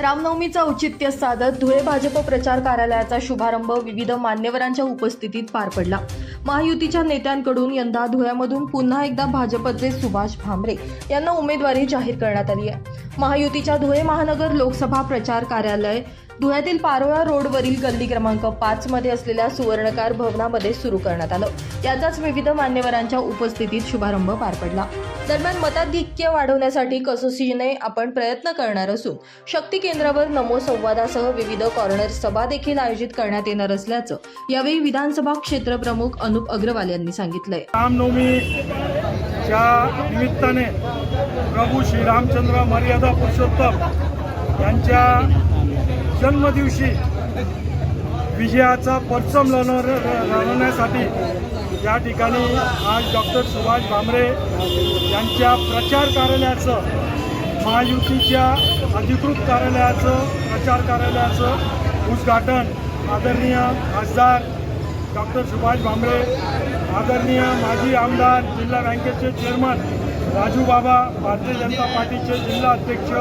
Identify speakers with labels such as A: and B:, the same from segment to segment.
A: रामनवमीचा औचित्य साधत धुळे भाजप प्रचार कार्यालयाचा शुभारंभ विविध मान्यवरांच्या उपस्थितीत पार पडला. महायुतीच्या नेत्यांकडून यंदा धुळ्यामधून पुन्हा एकदा भाजपचे सुभाष भामरे यांना उमेदवारी जाहीर करण्यात आली आहे. महायुतीच्या धुळे महानगर लोकसभा प्रचार कार्यालय धुळ्यातील पारोळा रोडवरील गल्ली क्रमांक पाच मध्ये असलेल्या सुवर्णकार भवनामध्ये सुरू करण्यात आलं. याचाच विविध मान्यवरांच्या उपस्थितीत शुभारंभ पार पडला. दरम्यान मताधिक्य वाढवण्यासाठी कसोशीने आपण प्रयत्न करणार असून शक्ती केंद्रावर नमो संवादासह विविध कॉर्नर सभा देखील आयोजित करण्यात येणार असल्याचं यावेळी विधानसभा क्षेत्रप्रमुख अनुप अग्रवाल यांनी सांगितलंय.
B: रामनवमीच्या निमित्ताने प्रभू श्रीरामचंद्र मर्यादा पुरुषोत्तम यांच्या जन्मदिवशी विजयाचा परचम लढवणार लढवण्यासाठी या ठिकाणी आज डॉक्टर सुभाष भामरे यांच्या प्रचार कार्यालयाचं महायुतीच्या अधिकृत कार्यालयाचं प्रचार कार्यालयाचं उद्घाटन आदरणीय खासदार डॉक्टर सुभाष भामरे आदरणीय माजी आमदार जिल्हा बँकेचे चेअरमन राजू बाबा भारतीय जनता पार्टीचे जिल्हा अध्यक्ष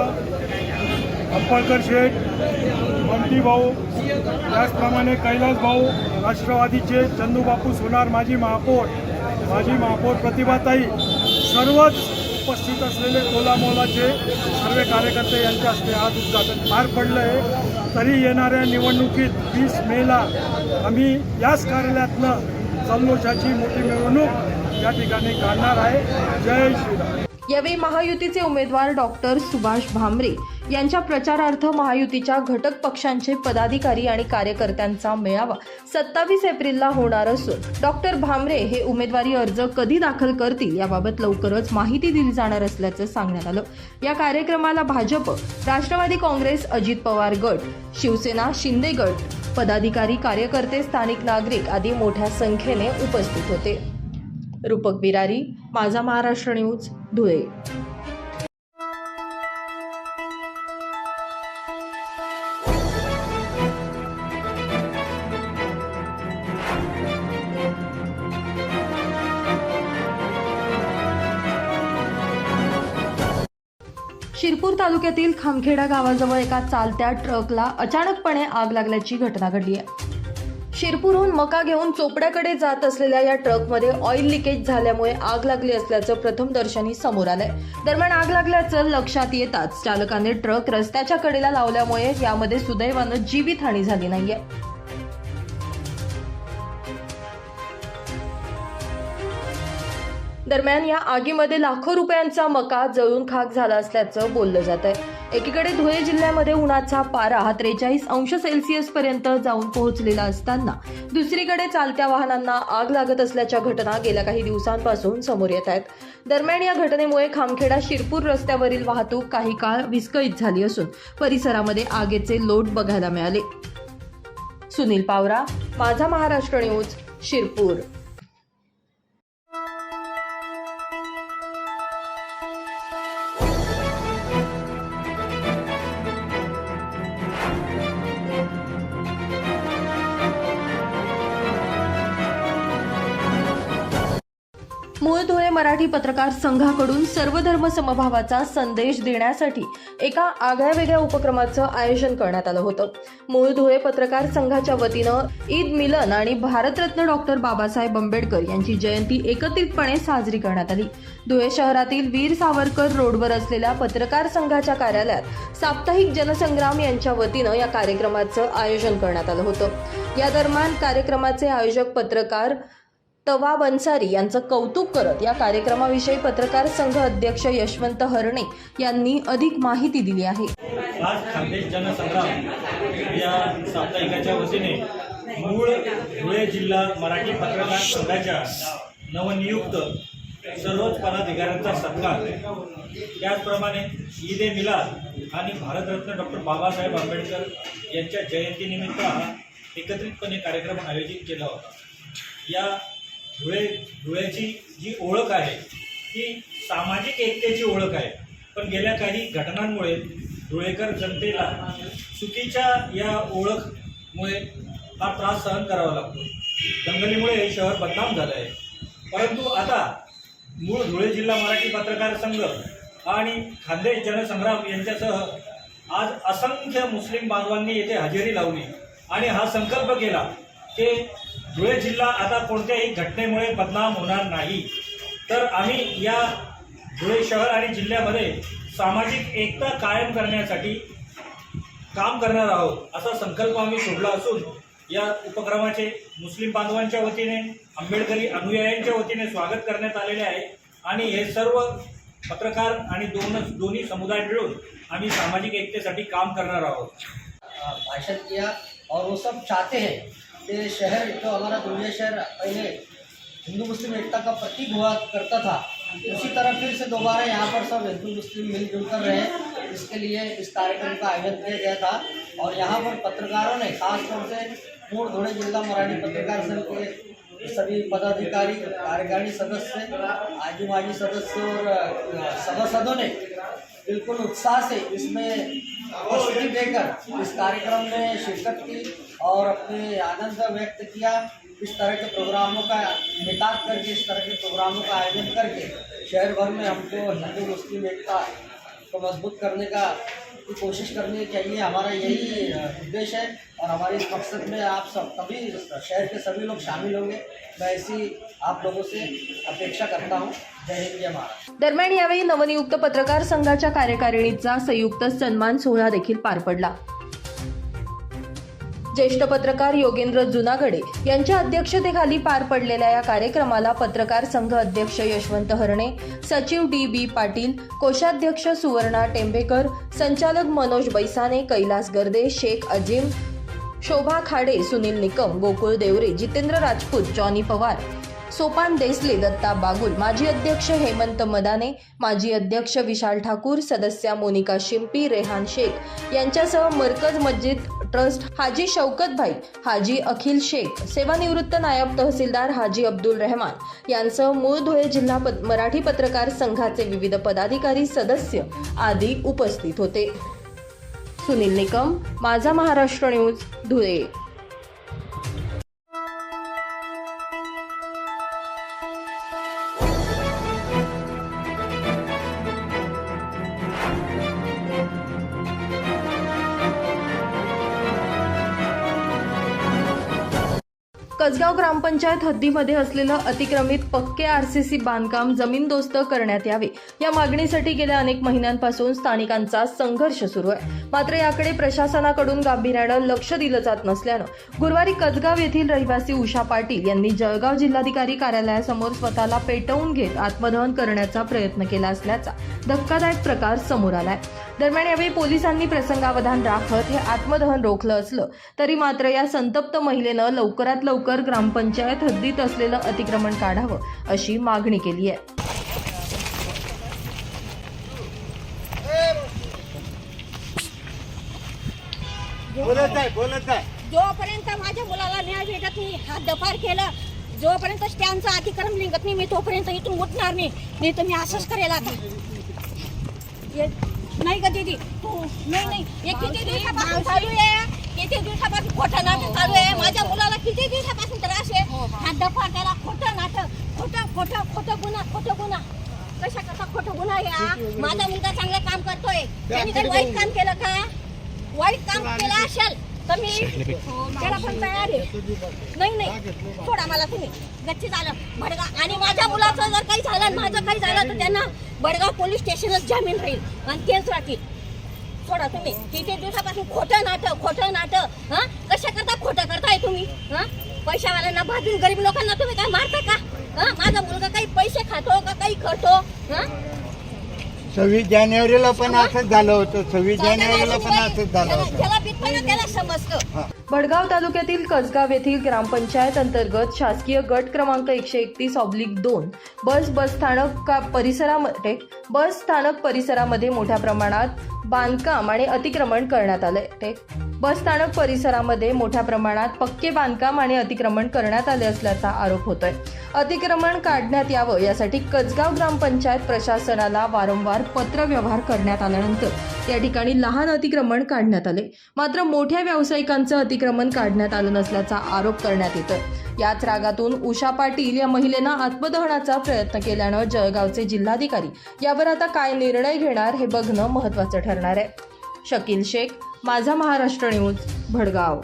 B: अंपळकर शेठ ममती भाऊ त्याचप्रमाणे कैलास भाऊ राष्ट्रवादीचे चंदूबापू सोनार माजी महापौर माजी महापौर प्रतिभाताई सर्वच उपस्थित असलेले कोलामोलाचे सर्व कार्यकर्ते यांच्या हस्ते आज उद्घाटन पार पडलं आहे तरी येणाऱ्या निवडणुकीत वीस मेला आम्ही याच कार्यालयातनं जल्लोषाची मोठी मिरवणूक या ठिकाणी काढणार आहे. जय श्रीराम.
A: यावेळी महायुतीचे उमेदवार डॉक्टर सुभाष भामरे यांच्या प्रचारार्थ महायुतीच्या घटक पक्षांचे पदाधिकारी आणि कार्यकर्त्यांचा मेळावा सत्तावीस एप्रिलला होणार असून डॉक्टर भामरे हे उमेदवारी अर्ज कधी दाखल करतील याबाबत लवकरच माहिती दिली जाणार असल्याचं सांगण्यात आलं. या कार्यक्रमाला भाजप राष्ट्रवादी काँग्रेस अजित पवार गट शिवसेना शिंदे गट पदाधिकारी कार्यकर्ते स्थानिक नागरिक आदी मोठ्या संख्येने उपस्थित होते. रूपक बिरारी माझा महाराष्ट्र न्यूज धुळे. तालुक्यातील खामखेडा गावाजवळ एका चालत्या ट्रकला अचानकपणे आग लागल्याची घटना घडली आहे. शिरपूरहून मका घेऊन चोपड्याकडे जात असलेल्या या ट्रकमध्ये ऑइल लिकेज झाल्यामुळे आग लागली असल्याचं प्रथम दर्शनी समोर आलंय. दरम्यान आग लागल्याचं लक्षात येताच चालकाने ट्रक रस्त्याच्या कडेला लावल्यामुळे यामध्ये सुदैवानं जीवितहानी झाली नाहीये. दरम्यान या आगीमध्ये लाखो रुपयांचा मका जळून खाक झाला असल्याचं बोललं जात आहे. एकीकडे धुळे जिल्ह्यामध्ये उन्हाचा पारा हा त्रेचाळीस अंश सेल्सिअस पर्यंत जाऊन पोहोचलेला असताना दुसरीकडे चालत्या वाहनांना आग लागत असल्याच्या घटना गेल्या काही दिवसांपासून समोर येत आहेत. दरम्यान या घटनेमुळे खामखेडा शिरपूर रस्त्यावरील वाहतूक काही काळ विस्कळीत झाली असून परिसरामध्ये आगीचे लोट बघायला मिळाले. सुनील पावरा माझा महाराष्ट्र न्यूज शिरपूर. मराठी पत्रकार संघाकडून सर्वधर्म समभावाचा संदेश देण्यासाठी एका आगळ्या वेगळ्या उपक्रमाचं आयोजन करण्यात आलं होतं. मूळ धुळे पत्रकार संघाच्या वतीनं ईद मिलन आणि भारतरत्न डॉक्टर बाबासाहेब आंबेडकर यांची जयंती एकत्रितपणे साजरी करण्यात आली. धुळे शहरातील वीर सावरकर रोडवर असलेल्या पत्रकार संघाच्या कार्यालयात साप्ताहिक जनसंग्राम यांच्या वतीनं या कार्यक्रमाचं आयोजन करण्यात आलं होतं. या दरम्यान कार्यक्रमाचे आयोजक पत्रकार तवा बनसारी यांचं कौतुक करत या कार्यक्रमाविषयी पत्रकार संघ अध्यक्ष यशवंत हरणे यांनी अधिक माहिती दिली आहे.
C: आज खानदेश जनसंग्राम या साप्ताहिकाच्या वतीने मूळ धुळे जिल्हा मराठी पत्रकार संघाच्या नवनियुक्त सर्वच पदाधिकाऱ्यांचा सत्कार. त्याचप्रमाणे ईद ए मिलाद आणि भारतरत्न डॉक्टर बाबासाहेब आंबेडकर यांच्या जयंतीनिमित्त हा एकत्रितपणे कार्यक्रम आयोजित केला होता. या धुळे धुळ्याची जी ओळख आहे ती सामाजिक एकतेची ओळख आहे. पण गेल्या काही घटनांमुळे धुळेकर जनतेला चुकीच्या या ओळखमुळे हा त्रास सहन करावा लागतो. दंगलीमुळे हे शहर बदनाम झालं आहे. परंतु आता मूळ धुळे जिल्हा मराठी पत्रकार संघ आणि खानदेश जनसंग्राम यांच्यासह आज असंख्य मुस्लिम बांधवांनी येथे हजेरी लावली आणि हा संकल्प केला की धुळे जिल्हा आता कोणत्याही घटनेमुळे बदनाम होणार नाही. तर आम्ही या धुळे शहर आणि जिल्ह्यामध्ये सामाजिक एकता कायम करण्यासाठी काम करणार आहोत असा संकल्प आम्ही सोडला असून या उपक्रमाचे मुस्लिम बांधवांच्या वतीने आंबेडकरी अनुयायांच्या वतीने स्वागत करण्यात आलेले आहे. आणि हे सर्व पत्रकार आणि दोन दोन्ही समुदाय मिळून आम्ही सामाजिक एकतेसाठी काम करणार आहोत.
D: भाषण किया और वो सब चाहते हैं। कि शहर जो हमारा दुनिया शहर, पहले हिंदू मुस्लिम एकता का प्रतीक हुआ करता था। उसी तरह फिर से दोबारा यहाँ पर सब हिंदू मुस्लिम मिलजुल कर रहे। इसके लिए इस कार्यक्रम का आयोजन किया गया था। और यहाँ पर पत्रकारों ने, खास तौर से मूल धुळे जिला मराठी पत्रकार संघ के सभी पदाधिकारी, कार्यकारिणी सदस्य आजू बाजू सदस्य और सभासदों ने बिल्कुल उत्साह से इसमें उपस्थिति देकर इस कार्यक्रम में शिरकत की। और अपने आनंद व्यक्त किया इस तरह के प्रोग्रामों का निकात करके इस तरह के प्रोग्रामों का आयोजन करके शहर भर में हमको हिंदू मुस्लिम एकता को मजबूत करने का की कोशिश करनी चाहिए। हमारा यही उद्देश्य है और हमारे इस मकसद में आप सब सभी शहर के सभी लोग शामिल होंगे। मैं ऐसी आप लोगों से अपेक्षा करता हूँ। जय
A: दरम्यान यावेळी नवनियुक्त पत्रकार संघाच्या कार्यकारिणीचा संयुक्त सन्मान सोहळा देखील पार पडला. ज्येष्ठ पत्रकार योगेंद्र जुनागडे यांच्या अध्यक्षतेखाली पार पडलेल्या या कार्यक्रमाला पत्रकार संघ अध्यक्ष यशवंत हरणे सचिव डी बी पाटील कोषाध्यक्ष सुवर्णा टेंबेकर संचालक मनोज बैसाने कैलास गर्दे शेख अजिम शोभा खाडे सुनील निकम गोकुळ देवरे जितेंद्र राजपूत जॉनी पवार सोपान देसले दत्ता बागुल माजी अध्यक्ष हेमंत मदाने माजी अध्यक्ष विशाल ठाकूर सदस्या मोनिका शिंपी रेहान शेख यांच्यासह मरकज मस्जिद ट्रस्ट हाजी शौकत भाई हाजी अखिल शेख सेवानिवृत्त नायब तहसीलदार हाजी अब्दुल रहमान यांसह मूळ धुळे जिल्हा पत- मराठी पत्रकार संघाचे विविध पदाधिकारी सदस्य आदी उपस्थित होते. सुनील निकम माझा महाराष्ट्र न्यूज धुळे. कसगाव ग्रामपंचायत हद्दीमध्ये असलेलं अतिक्रमित पक्के आरसीसी बांधकाम जमीनदोस्त करण्यात यावे. या मागणीसाठी गेल्या अनेक महिन्यांपासून स्थानिकांचा संघर्ष सुरू आहे. मात्र याकडे प्रशासनाकडून गांभीर्यानं लक्ष दिलं जात नसल्यानं गुरुवारी कसगाव येथील रहिवासी उषा पाटील यांनी जळगाव जिल्हाधिकारी कार्यालयासमोर स्वतःला पेटवून घेत आत्मदहन करण्याचा प्रयत्न केला असल्याचा धक्कादायक प्रकार समोर आलाय. दरम्यान यावेळी पोलिसांनी प्रसंगावधान राखत हे आत्मदहन रोखलं असलं तरी मात्र या संतप्त महिलेनं लवकरात लवकर ग्रामपंचायत हद्दीत असलेलं अतिक्रमण काढावं अशी मागणी केली आहे.
E: जोपर्यंत माझ्या मुलाला न्याय भेटत नाही हद्दपार केलं जोपर्यंत स्टँडचं अतिक्रम निघत नाही मी तोपर्यंत इथून उठणार नाही. नाही तर मी असंच करेल आता. ये- नाही का दीदी? तू नाही नाही. हे किती दिवसापासून चालू आहे? किती दिवसापासून खोटं नाटक चालू आहे? माझ्या मुलाला किती दिवसापासून त्रास आहे? हा दफा त्याला खोटं नाटक. खोटं खोटं खोटं गुन्हा खोटं गुन्हा. कशा कसा खोटं गुन्हा या माझा मुलगा चांगलं काम करतोय. त्यांनी काही वाईट काम केलं का? वाईट काम केलं असेल तर मी त्याला पण तयार आहे. नाही नाही. सोडा मला तुम्ही. गच्ची झालं भडगा आणि माझ्या मुलाचं जर काही झालं माझं काही झालं तर त्यांना बडगाव पोलीस स्टेशनच जामीन राहील. आणि तेच राहतील. सोडा तुम्ही. किती दिवसापासून खोटं नाटक खोटं नाटक हा? कशा करता खोटं करताय तुम्ही? हा? पैशावाल्यांना भाजून गरीब लोकांना तुम्ही काय मारता का? हा? माझा मुलगा काही पैसे खातो का काही करतो? हा?
F: सव्वीस जानेवारीला पण असंच झालं होतं सव्वीस जानेवारीला पण असंच झालं होतं.
E: ज्याला पितपणा त्याला समजतं.
A: भडगाव तालुक्यातील कसगाव येथील ग्रामपंचायत अंतर्गत शासकीय गट क्रमांक एकशे एकतीस ऑब्लिक दोन बस बस स्थानक का परिसरामध्ये बस स्थानक परिसरामध्ये मोठ्या प्रमाणात बांधकाम आणि अतिक्रमण करण्यात आले बसस्थानक बस स्थानक परिसरामध्ये मोठ्या प्रमाणात पक्के बांधकाम आणि अतिक्रमण करण्यात आले असल्याचा आरोप होतोय. अतिक्रमण काढण्यात यावं यासाठी कसगाव ग्रामपंचायत प्रशासनाला वारंवार पत्रव्यवहार करण्यात आल्यानंतर या ठिकाणी लहान अतिक्रमण काढण्यात आले. मात्र मोठ्या व्यावसायिकांचं अतिक्रमण काढण्यात आलं नसल्याचा आरोप करण्यात येतोय. याच रागातून उषा पाटील या महिलेनं आत्मदहनाचा प्रयत्न केल्यानं जळगावचे जिल्हाधिकारी यावर आता काय निर्णय घेणार हे बघणं महत्वाचं ठरणार आहे. शकील शेख माझा महाराष्ट्र न्यूज भडगाव.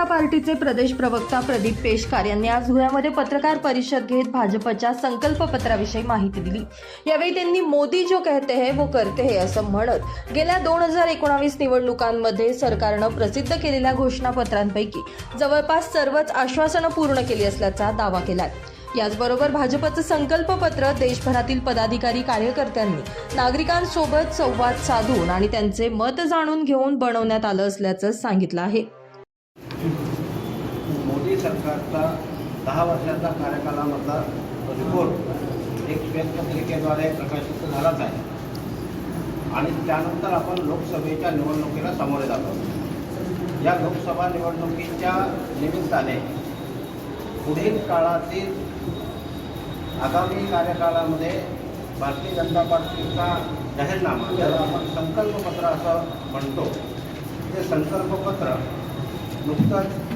A: जनता पार्टीचे प्रदेश प्रवक्ता प्रदीप पेशकार यांनी आज धुळ्यामध्ये पत्रकार परिषद घेत भाजपच्या संकल्प पत्राविषयी माहिती दिली. यावेळी त्यांनी मोदी जो कहते है वो करते है असं म्हणत गेल्या दोन हजार एकोणावीस निवडणुकांमध्ये सरकारनं प्रसिद्ध केलेल्या घोषणापत्रांपैकी जवळपास सर्वच आश्वासनं पूर्ण केली असल्याचा दावा केलाय. याचबरोबर भाजपचं संकल्पपत्र देशभरातील पदाधिकारी कार्यकर्त्यांनी नागरिकांसोबत संवाद साधून आणि त्यांचे मत जाणून घेऊन बनवण्यात आलं असल्याचं सांगितलं आहे.
G: सरकारचा दहा वर्षाचा कार्यकालामधला रिपोर्ट एक श्वेतपत्रिकेद्वारे प्रकाशित झालाच आहे. आणि त्यानंतर आपण लोकसभेच्या निवडणुकीला सामोरे जातो या लोकसभा निवडणुकीच्या निमित्ताने पुढील काळातील आगामी कार्यकाळामध्ये भारतीय जनता पार्टीचा जाहीरनामा ज्याला आपण संकल्पपत्र असं म्हणतो ते संकल्पपत्र नुकतंच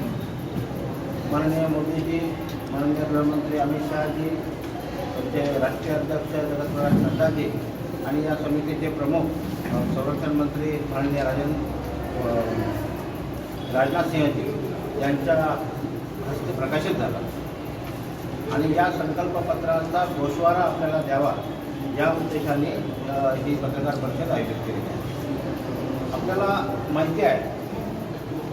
G: माननीय मोदीजी माननीय गृहमंत्री अमित शहाजी त्यांचे राष्ट्रीय अध्यक्ष जगतप्रकाश नड्डाजी आणि या समितीचे प्रमुख संरक्षण मंत्री माननीय राजन राजनाथ सिंहजी यांच्या हस्ते प्रकाशित झाला. आणि या संकल्पपत्राचा गोषवारा आपल्याला द्यावा या उद्देशाने ही पत्रकार परिषद आयोजित केली आहे. आपल्याला माहिती आहे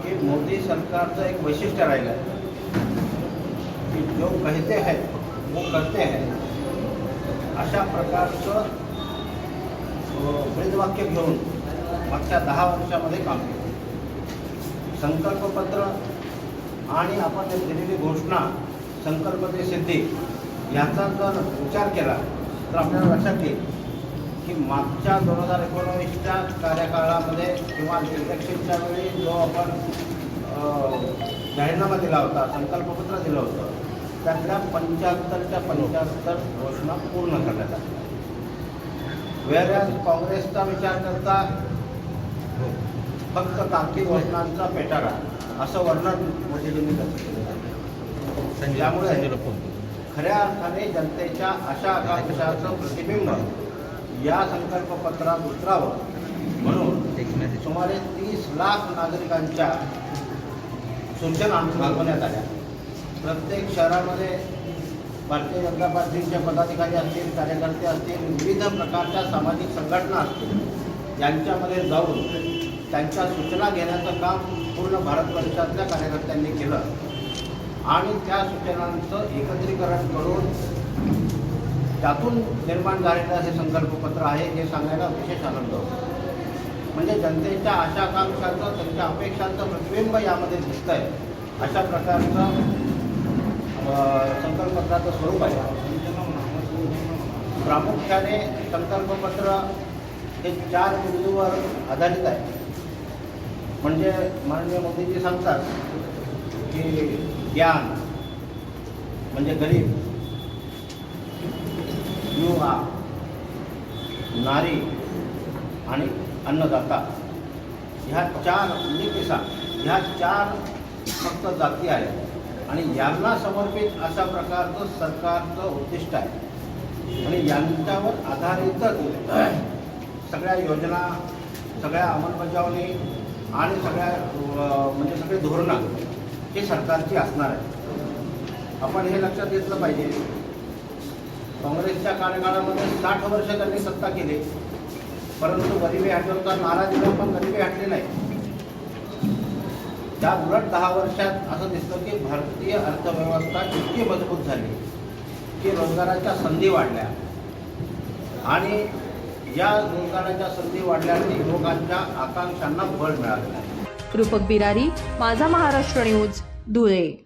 G: की मोदी सरकारचं एक वैशिष्ट्य राहिलं आहे की जो कहते हैं वो करते हैं। अशा प्रकारचं अ, ब्रीदवाक्य घेऊन मागच्या दहा वर्षामध्ये काम केलं. संकल्पपत्र आणि आपण दिलेली घोषणा संकल्पते सिद्धी याचा जर विचार केला तर आपल्याला लक्षात येईल की मागच्या दोन हजार एकोणावीसच्या कार्यकाळामध्ये किंवा इलेक्शनच्या वेळी जो आपण जाहीरनामा दिला होता संकल्पपत्र दिलं होतं. त्यातल्या पंच्याहत्तरच्या पंच्याहत्तर घोषणा पूर्ण करण्यात आल्या. वेळेस काँग्रेसचा विचार करता फक्त तांत्रिक घोषणांचा पेटारा असं वर्णन मोदीजींनी व्यक्त केलं आहे. त्यामुळे खऱ्या अर्थाने जनतेच्या आशा आकांक्षाचं प्रतिबिंब या संकल्पपत्रात उतरावं. म्हणून सुमारे तीस लाख नागरिकांच्या सूचना मागवण्यात आल्या प्रत्येक शहरामध्ये भारतीय जनता पार्टीचे पदाधिकारी असतील कार्यकर्ते असतील विविध प्रकारच्या सामाजिक संघटना असतील यांच्यामध्ये जाऊन त्यांच्या सूचना घेण्याचं काम पूर्ण भारतवर्षातल्या कार्यकर्त्यांनी केलं. आणि त्या सूचनांचं एकत्रीकरण करून त्यातून निर्माण झालेलं हे संकल्पपत्र आहे हे सांगायला विशेष आनंद होतो. म्हणजे जनतेच्या आशा आकांक्षाचं त्यांच्या अपेक्षांचं प्रतिबिंब यामध्ये दिसत आहे अशा प्रकारचं संकल्पपत्राचं स्वरूप आहे. प्रामुख्याने संकल्पपत्र हे चार बिंदूवर आधारित आहे. म्हणजे माननीय मोदीजी सांगतात की ज्ञान म्हणजे गरीब युवा नारी आणि अन्नदाता. ह्या चार म्हणजे किसान ह्या चार फक्त जाती आहेत. आणि यांना समर्पित अशा प्रकारचं सरकारचं उद्दिष्ट आहे. आणि यांच्यावर आधारितच सगळ्या योजना सगळ्या अंमलबजावणी आणि सगळ्या म्हणजे सगळे धोरणं हे सरकारची असणार आहे आपण हे लक्षात घेतलं पाहिजे. काँग्रेसच्या कार्यकाळामध्ये साठ वर्ष त्यांनी सत्ता केली. परंतु गरिबी हटवता नारा दिला पण गरिबी हटली नाही त्या उलट दहा वर्षात असं दिसतं की भारतीय अर्थव्यवस्था इतकी मजबूत झाली की रोजगाराच्या संधी वाढल्या. आणि या रोजगाराच्या संधी वाढल्याने लोकांच्या आकांक्षांना बळ मिळालं.
A: रूपक बिरारी माझा महाराष्ट्र न्यूज धुळे.